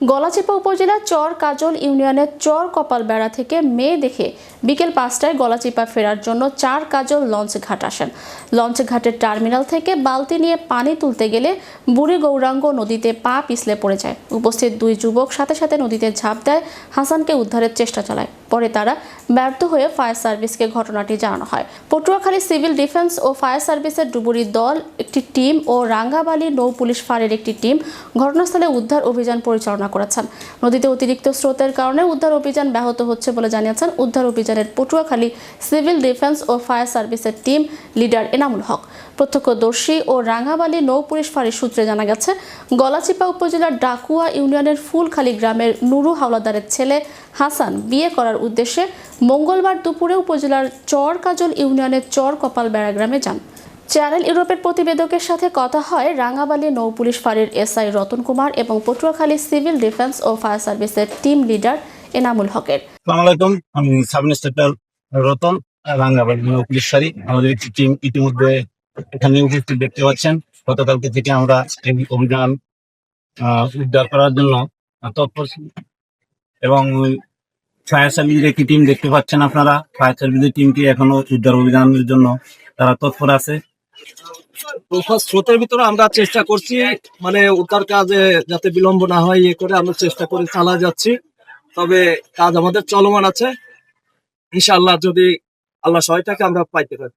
গলাচিপা উপজেলার চর কাজল ইউনিয়নের চর কপাল বেড়া থেকে মেয়ে দেখে বিকেল পাঁচটায় গলাচিপা ফেরার জন্য চার কাজল লঞ্চ ঘাট আসেন। লঞ্চ ঘাটের টার্মিনাল থেকে বালতি নিয়ে পানি তুলতে গেলে বুড়ি গৌরাঙ্গ নদীতে পা পিছলে পড়ে যায়। উপস্থিত দুই যুবক সাথে সাথে নদীতে ঝাঁপ দেয়, হাসানকে উদ্ধারের চেষ্টা চালায়। পরে তারা ব্যর্থ হয়ে ফায়ার সার্ভিসকে ঘটনাটি জানানো হয়। পটুয়াখালী সিভিল ডিফেন্স ও ফায়ার সার্ভিসের ডুবুরি দল, একটি টিম ও রাঙ্গাবালি নৌ পুলিশ ফাঁড়ের একটি টিম ঘটনাস্থলে উদ্ধার অভিযান পরিচালনা করেছেন। নদীতে অতিরিক্ত স্রোতের কারণে উদ্ধার অভিযান ব্যাহত হচ্ছে বলে জানিয়েছেন উদ্ধার অভিযানের পটুয়াখালী সিভিল ডিফেন্স ও ফায়ার সার্ভিসের টিম লিডার এনামুল হক। প্রত্যক্ষদর্শী ও রাঙ্গাবালি নৌ পুলিশ ফাঁড়ির সূত্রে জানা গেছে, গলাচিপা উপজেলার ডাকুয়া ইউনিয়নের ফুলখালী গ্রামের নুরু হাওলাদারের ছেলে হাসান বিয়ে করার উদ্দেশ্যে মঙ্গলবার দুপুরে উপজেলার চর কাজল ইউনিয়নের চর কপাল বেড়া গ্রামে যান। চ্যানেল ইউরোপের প্রতিবেদকের সাথে কথা হয় রাঙ্গাবালি নৌ পুলিশ ফাঁড়ির এসআই রতন কুমার এবং পটুয়াখালী সিভিল ডিফেন্স ও ফায়ার সার্ভিসের টিম লিডার এনামুল হকের। আলাইকুম, আমি সাব ইন্সপেক্টর রতন রাঙ্গাবাড়ি নৌ পুলিশ ফাঁড়ি। আমাদের একটি টিম ইতিমধ্যে এখানে উপস্থিত দেখতে পাচ্ছেন। গতকালকে থেকে আমরা এই অভিযান উদ্ধার করার জন্য তৎপর এবং ফায়ার সার্ভিসের একটি টিম দেখতে পাচ্ছেন আপনারা। ফায়ার সার্ভিসের টিমটি এখনও উদ্ধার অভিযানের জন্য তারা তৎপর আছে। স্রোতের ভিতরে আমরা চেষ্টা করছি মানে উদ্ধার কাজে যাতে বিলম্ব না হয় ইয়ে করে আমরা চেষ্টা করে চালা যাচ্ছি। তবে কাজ আমাদের চলমান আছে। ইনশাআল্লাহ যদি আল্লাহ সহায় থাকে আমরা পাইতে পারি।